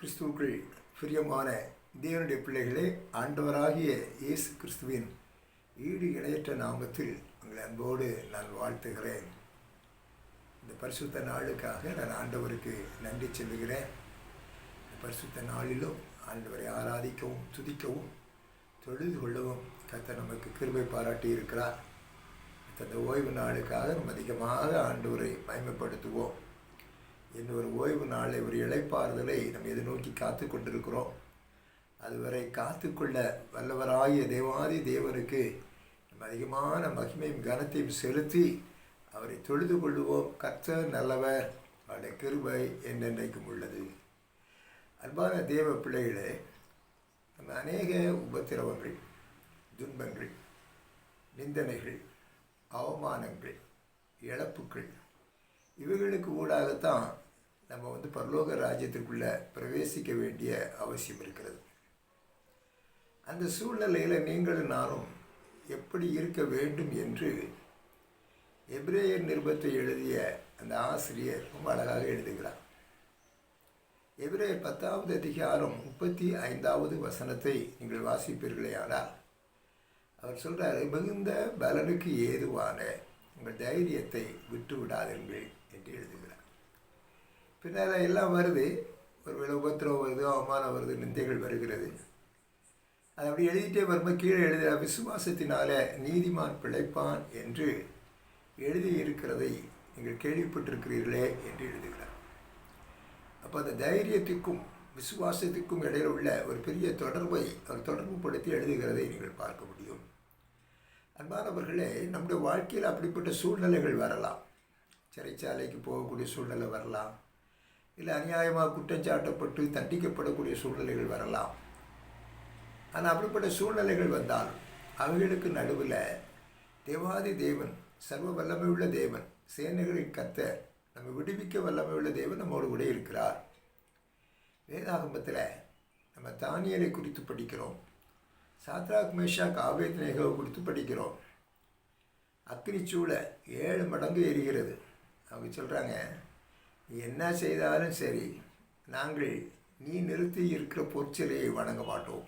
கிறிஸ்துவுக்குள் பிரியமான தேவனுடைய பிள்ளைகளே ஆண்டவராகிய இயேசு கிறிஸ்துவின் ஈடு இணையற்ற நாமத்தில் உங்களை அன்போடு நான் வாழ்த்துகிறேன். இந்த பரிசுத்த நாளுக்காக நான் ஆண்டவருக்கு நன்றி செல்லுகிறேன். இந்த பரிசுத்த நாளிலும் ஆண்டவரை ஆராதிக்கவும் துதிக்கவும் தொழுது கொள்ளவும் கத்த நமக்கு கிருபை பாராட்டி இருக்கிறார். அந்த ஓய்வு நாளுக்காக நம்ம அதிகமாக ஆண்டவரை மயமைப்படுத்துவோம் இன்னும் ஒரு ஓய்வு நாளை ஒரு இளைப்பாறுதலை நம்ம எதிர்நோக்கி காத்து கொண்டிருக்கிறோம். அதுவரை காத்துக்கொள்ள வல்லவராகிய தேவாதி தேவனுக்கு நம்ம அதிகமான மகிமையும் கனத்தையும் செலுத்தி அவரை தொழுது கொள்வோம் கர்த்தர் நல்லவர் அவருடைய கிருபை என்றென்றைக்கும் உள்ளது. அன்பான தேவ பிள்ளைகளே நம்ம அநேக உபத்திரவங்கள் துன்பங்கள் நிந்தனைகள் அவமானங்கள் இழப்புகள் இவைகளுக்கு ஊடாகத்தான் நம்ம வந்து பரலோக ராஜ்யத்திற்குள்ளே பிரவேசிக்க வேண்டிய அவசியம் இருக்கிறது. அந்த சூழ்நிலையில் நீங்களும் நானும் எப்படி இருக்க வேண்டும் என்று எப்ரேயர் நிருபத்தை எழுதிய அந்த ஆசிரியர் ரொம்ப அழகாக எழுதுகிறார். எப்ரேயர் பத்தாவது அதிகாரம் முப்பத்தி ஐந்தாவது வசனத்தை நீங்கள் வாசிப்பீர்களே ஆனால் அவர் சொல்கிறார் மிகுந்த பலனுக்கு ஏதுவான உங்கள் தைரியத்தை விட்டு விடாதீர்கள் என்று எழுதுகிறார். பின்னால் எல்லாம் வருது. ஒரு உபத்திரவம் வருது அவமானம் வருது நிந்தைகள் வருகிறது. அது அப்படி எழுதிட்டே வரும்போது கீழே எழுதுகிற விசுவாசத்தினால நீதிமான் பிழைப்பான் என்று எழுதியிருக்கிறதை நீங்கள் கேள்விப்பட்டிருக்கிறீர்களே என்று எழுதுகிறார். அப்போ அந்த தைரியத்துக்கும் விசுவாசத்துக்கும் இடையில் உள்ள ஒரு பெரிய தொடர்பை அவர் தொடர்புபடுத்தி எழுதுகிறதை நீங்கள் பார்க்க முடியும். அன்பானவர்களே நம்முடைய வாழ்க்கையில் அப்படிப்பட்ட சூழ்நிலைகள் வரலாம். சிறைச்சாலைக்கு போகக்கூடிய சூழ்நிலை வரலாம். இல்லை அநியாயமாக குற்றஞ்சாட்டப்பட்டு தண்டிக்கப்படக்கூடிய சூழ்நிலைகள் வரலாம். ஆனால் அப்படிப்பட்ட சூழ்நிலைகள் வந்தால் அவைகளுக்கு நடுவில் தேவாதி தேவன் சர்வ வல்லமை உள்ள தேவன் சேனைகளின் கத்த நம்ம விடுவிக்க வல்லமை உள்ள தேவன் நம்மோடு கூட இருக்கிறார். வேதாகமத்தில் நம்ம தானியலை குறித்து படிக்கிறோம். சாத்ராக் மேஷாக் ஆவேத் நேகாவை குறித்து படிக்கிறோம். அக்னிச்சூளை ஏழு மடங்கு எரிகிறது. அவங்க சொல்கிறாங்க என்ன செய்தாலும் சரி நாங்கள் நீ நிறுத்தி இருக்கிற பொற்சிலையை வணங்க மாட்டோம்.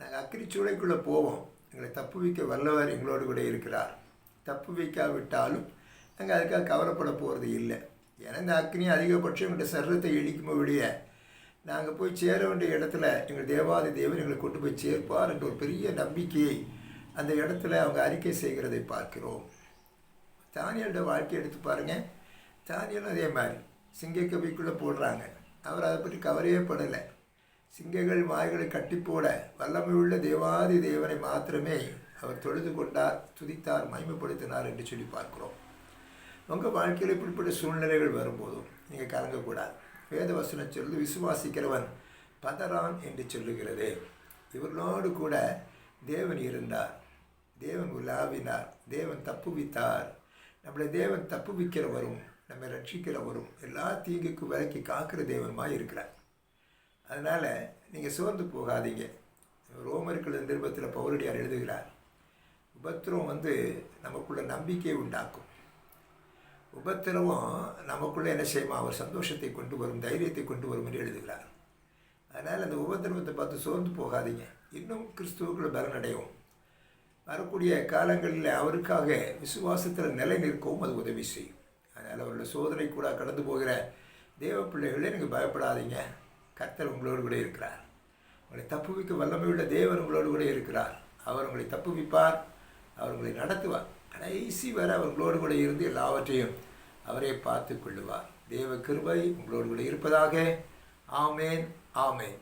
நாங்கள் அக்னிச்சூளைக்குள்ளே போவோம். எங்களை தப்பு வைக்க வல்லவர் எங்களோடு கூட இருக்கிறார். தப்பு வைக்காவிட்டாலும் நாங்கள் அதுக்காக கவலைப்பட போகிறது இல்லை. ஏன்னா இந்த அக்னி அதிகபட்சம் எங்கள்கிட்ட சர்வத்தை இடிக்குமோ விடிய நாங்கள் போய் சேர வேண்டிய இடத்துல எங்கள் தேவாதி தேவன் எங்களை கொண்டு போய் சேர்ப்பார் என்ற ஒரு பெரிய நம்பிக்கையை அந்த இடத்துல அவங்க அறிக்கை செய்கிறதை பார்க்கிறோம். தானியலோட வாழ்க்கை எடுத்து பாருங்கள் தானியலும் அதே மாதிரி. சிங்கக்கவிக்குள்ளே போடுறாங்க. அவர் அதை பற்றி கவலையே படலை. சிங்கங்கள் வாய்களை கட்டி போட வல்லமை உள்ள தேவாதி தேவனை மாத்திரமே அவர் தொழுது கொண்டார் துதித்தார் மகிமைப்படுத்தினார் என்று சொல்லி பார்க்கிறோம். உங்கள் வாழ்க்கையில் இப்படிப்பட்ட சூழ்நிலைகள் வரும்போதும் நீங்கள் கலங்கக்கூடாது. வேத வசனம் சொல்லி விசுவாசிக்கிறவன் பதறான் என்று சொல்லுகிறது. இவர்களோடு கூட தேவன் இருந்தார். தேவன் உலாவினார். தேவன் தப்புவித்தார். நம்மளை தேவன் தப்புவிக்கிறவரும் நம்மை ரட்சிக்கிறவரும் எல்லா தீங்குக்கும் விலக்கி காக்கிற தெய்வமாக இருக்கிறார். அதனால் நீங்கள் சோர்ந்து போகாதீங்க. ரோமர்கள் நிருபத்தில் பௌரடியார் எழுதுகிறார் உபத்திரம் வந்து நமக்குள்ள நம்பிக்கையை உண்டாக்கும். உபத்திரவம் நமக்குள்ளே என்ன செய்யுமா? அவர் சந்தோஷத்தை கொண்டு வரும் தைரியத்தை கொண்டு வரும் என்று எழுதுகிறார். அதனால் அந்த உபத்திரவத்தை பார்த்து சோர்ந்து போகாதீங்க. இன்னும் கிறிஸ்துவுக்குள்ள பலனடையும். வரக்கூடிய காலங்களில் அவருக்காக விசுவாசத்தில் நிலை நிற்கவும் அது உதவி செய்யும். அதனால் அவருடைய சோதனை கூட கடந்து போகிற தேவ பிள்ளைகளே நீங்கள் பயப்படாதீங்க. கர்த்தர் உங்களோடு கூட இருக்கிறார். உங்களை தப்புவிக்க வல்லமையுள்ள தேவர் உங்களோடு கூட இருக்கிறார். அவர் உங்களை தப்புவிப்பார் அவர் உங்களை நடத்துவார். கடைசி வர அவர்களோடு கூட இருந்து எல்லாவற்றையும் அவரே பார்த்து கொள்ளுவார். தேவ கிருபை உங்களோடு கூட இருப்பதாக. ஆமேன் ஆமேன்.